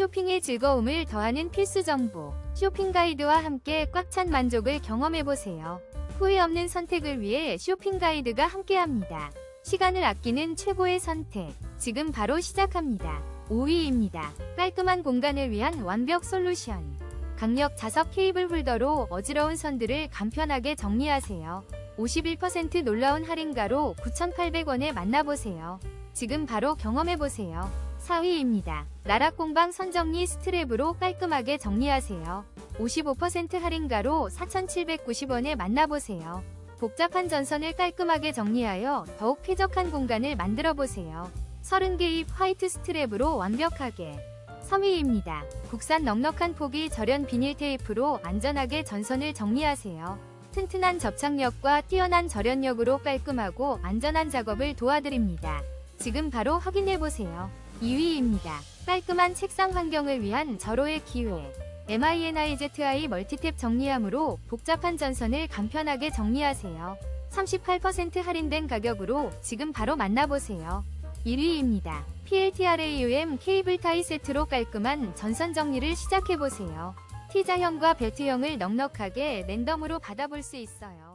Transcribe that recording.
쇼핑의 즐거움을 더하는 필수 정보. 쇼핑 가이드와 함께 꽉 찬 만족을 경험해보세요. 후회 없는 선택을 위해 쇼핑 가이드가 함께합니다. 시간을 아끼는 최고의 선택. 지금 바로 시작합니다. 5위입니다. 깔끔한 공간을 위한 완벽 솔루션. 강력 자석 케이블 홀더로 어지러운 선들을 간편하게 정리하세요. 51% 놀라운 할인가로 9,800원에 만나보세요. 지금 바로 경험해보세요. 4위입니다. 나락 공방 선정리 스트랩으로 깔끔하게 정리하세요. 55% 할인가로 4,790원에 만나보세요. 복잡한 전선을 깔끔하게 정리하여 더욱 쾌적한 공간을 만들어 보세요. 30개 입 화이트 스트랩으로 완벽하게 3위입니다. 국산 넉넉한 폭이 절연 비닐 테이프로 안전하게 전선을 정리하세요. 튼튼한 접착력과 뛰어난 절연력으로 깔끔하고 안전한 작업을 도와드립니다. 지금 바로 확인해 보세요. 2위입니다. 깔끔한 책상 환경을 위한 절호의 기회. MINIZI 멀티탭 정리함으로 복잡한 전선을 간편하게 정리하세요. 38% 할인된 가격으로 지금 바로 만나보세요. 1위입니다. PLTRAUM 케이블 타이 세트로 깔끔한 전선 정리를 시작해보세요. T자형과 벨트형을 넉넉하게 랜덤으로 받아볼 수 있어요.